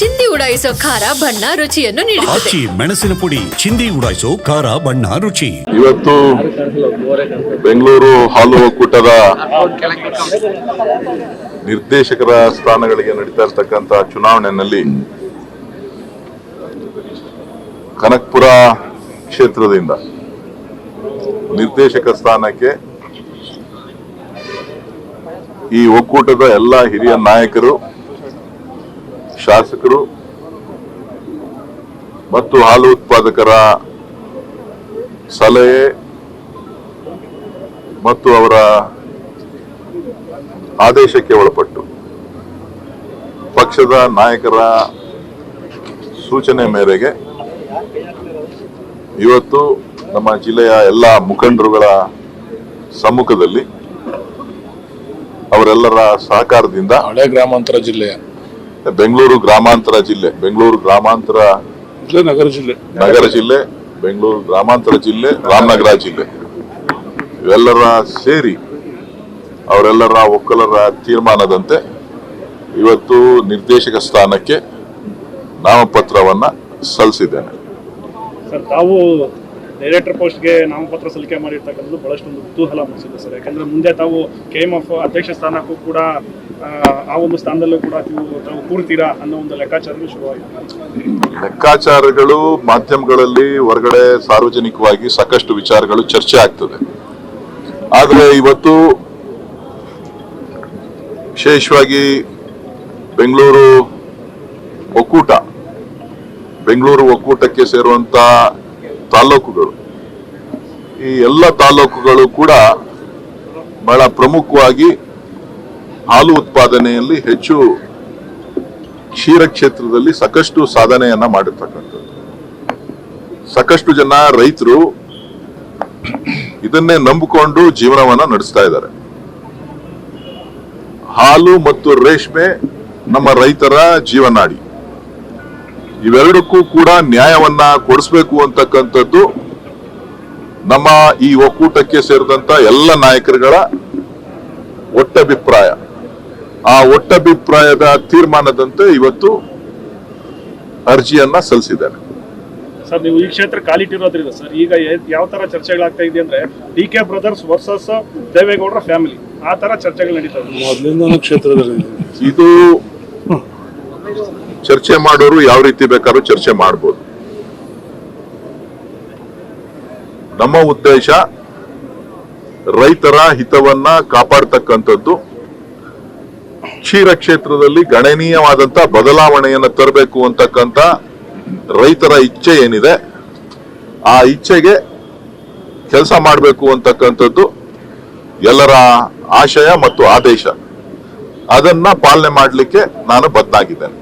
ಚಿಂದಿ ಉಡಾಯಿಸೋ ಖಾರ ಬಣ್ಣ ರುಚಿಯನ್ನು ನೀಡುತ್ತದೆ. ಆಚಿ ಮೆಣಸಿನ ಪುಡಿ ಚಿಂದಿ ಉಡಾಯಿಸೋ ಖಾರ ಬಣ್ಣ ರುಚಿ. ಇವತ್ತು ಬೆಂಗಳೂರು ಹಾಲು ಒಕ್ಕೂಟದ ನಿರ್ದೇಶಕರ ಸ್ಥಾನಗಳಿಗೆ ನಡೀತಾ ಇರ್ತಕ್ಕಂಥ ಚುನಾವಣೆಯಲ್ಲಿ ಕನಕ್ಪುರ ಕ್ಷೇತ್ರದಿಂದ ನಿರ್ದೇಶಕ ಸ್ಥಾನಕ್ಕೆ ಈ ಒಕ್ಕೂಟದ ಎಲ್ಲ ಹಿರಿಯ ನಾಯಕರು ಶಾಸಕರು ಮತ್ತು ಹಾಲು ಉತ್ಪಾದಕರ ಸಲಹೆ ಮತ್ತು ಅವರ ಆದೇಶಕ್ಕೆ ಒಳಪಟ್ಟು ಪಕ್ಷದ ನಾಯಕರ ಸೂಚನೆ ಮೇರೆಗೆ ಇವತ್ತು ನಮ್ಮ ಜಿಲ್ಲೆಯ ಎಲ್ಲ ಮುಖಂಡರುಗಳ ಸಮ್ಮುಖದಲ್ಲಿ ಅವರೆಲ್ಲರ ಸಹಕಾರದಿಂದ ಹಳೆ ಗ್ರಾಮಾಂತರ ಜಿಲ್ಲೆಯ ಬೆಂಗಳೂರು ಗ್ರಾಮಾಂತರ ಜಿಲ್ಲೆ ಬೆಂಗಳೂರು ಗ್ರಾಮಾಂತರ ನಗರ ಜಿಲ್ಲೆ. ನಗರ ಜಿಲ್ಲೆ ಬೆಂಗಳೂರು ಗ್ರಾಮಾಂತರ ಜಿಲ್ಲೆ ರಾಮನಗರ ಜಿಲ್ಲೆ. ಇವೆಲ್ಲರ ಸೇರಿ ಅವರೆಲ್ಲರ ಒಕ್ಕಲರ ತೀರ್ಮಾನದಂತೆ ಇವತ್ತು ನಿರ್ದೇಶಕ ಸ್ಥಾನಕ್ಕೆ ನಾಮಪತ್ರವನ್ನ ಸಲ್ಲಿಸಿದ್ದೇನೆ. ತಾವು ಡೈರೆಕ್ಟರ್ ಪೋಸ್ಟ್ಗೆ ನಾಮಪತ್ರ ಸಲ್ಲಿಕೆ ಮಾಡಿರ್ತಕ್ಕಂಥದ್ದು ಬಹಳಷ್ಟು ಒಂದು ಕುತೂಹಲ ಮೂಡಿಸಿದೆ ಸರ್. ಯಾಕಂದ್ರೆ ಮುಂದೆ ತಾವು ಕೆ ಎಂ ಎಫ್ ಅಧ್ಯಕ್ಷ ಸ್ಥಾನಕ್ಕೂ ಕೂಡ ಆ, ಆ ಒಂದು ಸ್ಥಾನದಲ್ಲೂ ಕೂಡ ನೀವು ತಾವು ಕೂರ್ತೀರಾ ಅನ್ನೋ ಒಂದು ಲೆಕ್ಕಾಚಾರಗಳು ಶುರುವಾಗಿದೆ. ಲೆಕ್ಕಾಚಾರಗಳು ಮಾಧ್ಯಮಗಳಲ್ಲಿ ಹೊರಗಡೆ ಸಾರ್ವಜನಿಕವಾಗಿ ಸಾಕಷ್ಟು ವಿಚಾರಗಳು ಚರ್ಚೆ ಆಗ್ತದೆ. ಆದರೆ ಇವತ್ತು ವಿಶೇಷವಾಗಿ ಬೆಂಗಳೂರು ಒಕ್ಕೂಟ ಬೆಂಗಳೂರು ಒಕ್ಕೂಟಕ್ಕೆ ಸೇರುವಂತ ತಾಲೂಕುಗಳು ಈ ಎಲ್ಲ ತಾಲೂಕುಗಳು ಕೂಡ ಬಹಳ ಪ್ರಮುಖವಾಗಿ ಹಾಲು ಉತ್ಪಾದನೆಯಲ್ಲಿ ಹೆಚ್ಚು ಕ್ಷೀರ ಕ್ಷೇತ್ರದಲ್ಲಿ ಸಾಕಷ್ಟು ಸಾಧನೆಯನ್ನ ಮಾಡಿರ್ತಕ್ಕಂಥದ್ದು. ಸಾಕಷ್ಟು ಜನ ರೈತರು ಇದನ್ನೇ ನಂಬಿಕೊಂಡು ಜೀವನವನ್ನ ನಡೆಸ್ತಾ ಇದ್ದಾರೆ. ಹಾಲು ಮತ್ತು ರೇಷ್ಮೆ ನಮ್ಮ ರೈತರ ಜೀವನಾಡಿ. ಇವೆರಡಕ್ಕೂ ಕೂಡ ನ್ಯಾಯವನ್ನ ಕೊಡಿಸ್ಬೇಕು ಅಂತಕ್ಕಂಥದ್ದು ನಮ್ಮ ಈ ಒಕ್ಕೂಟಕ್ಕೆ ಸೇರಿದಂತ ಎಲ್ಲ ನಾಯಕರುಗಳ ಒಟ್ಟಭಿಪ್ರಾಯ. ಆ ಒಟ್ಟಭಿಪ್ರಾಯದ ತೀರ್ಮಾನದಂತೆ ಇವತ್ತು ಅರ್ಜಿಯನ್ನ ಸಲ್ಲಿಸಿದ್ದಾರೆ ಸರ್ ನೀವು ಈ ಕ್ಷೇತ್ರ ಕಾಲಿಟ್ಟಿರೋದ್ರಿಂದ ಸರ್ ಈಗ ಯಾವ ತರ ಚರ್ಚೆಗಳಾಗ್ತಾ ಇದೆ ಅಂದ್ರೆ ಡಿ ಕೆ ಬ್ರದರ್ಸ್ ವರ್ಸಸ್ ದೇವೇಗೌಡರ ಫ್ಯಾಮಿಲಿ ಆ ತರ ಚರ್ಚೆಗಳು ನಡೀತಾ ಇದೆ. ಮೊದಲಿಂದ ಕ್ಷೇತ್ರದಲ್ಲಿ ಇದು ಚರ್ಚೆ ಮಾಡೋರು ಯಾವ ರೀತಿ ಬೇಕಾದ್ರೂ ಚರ್ಚೆ ಮಾಡ್ಬೋದು. ನಮ್ಮ ಉದ್ದೇಶ ರೈತರ ಹಿತವನ್ನ ಕಾಪಾಡ್ತಕ್ಕಂಥದ್ದು. ಕ್ಷೀರ ಕ್ಷೇತ್ರದಲ್ಲಿ ಗಣನೀಯವಾದಂತ ಬದಲಾವಣೆಯನ್ನ ತರಬೇಕು ಅಂತಕ್ಕಂಥ ರೈತರ ಇಚ್ಛೆ ಏನಿದೆ, ಆ ಇಚ್ಛೆಗೆ ಕೆಲಸ ಮಾಡಬೇಕು ಅಂತಕ್ಕಂಥದ್ದು ಎಲ್ಲರ ಆಶಯ ಮತ್ತು ಆದೇಶ. ಅದನ್ನ ಪಾಲನೆ ಮಾಡಲಿಕ್ಕೆ ನಾನು ಬದ್ನಾಗಿದ್ದೇನೆ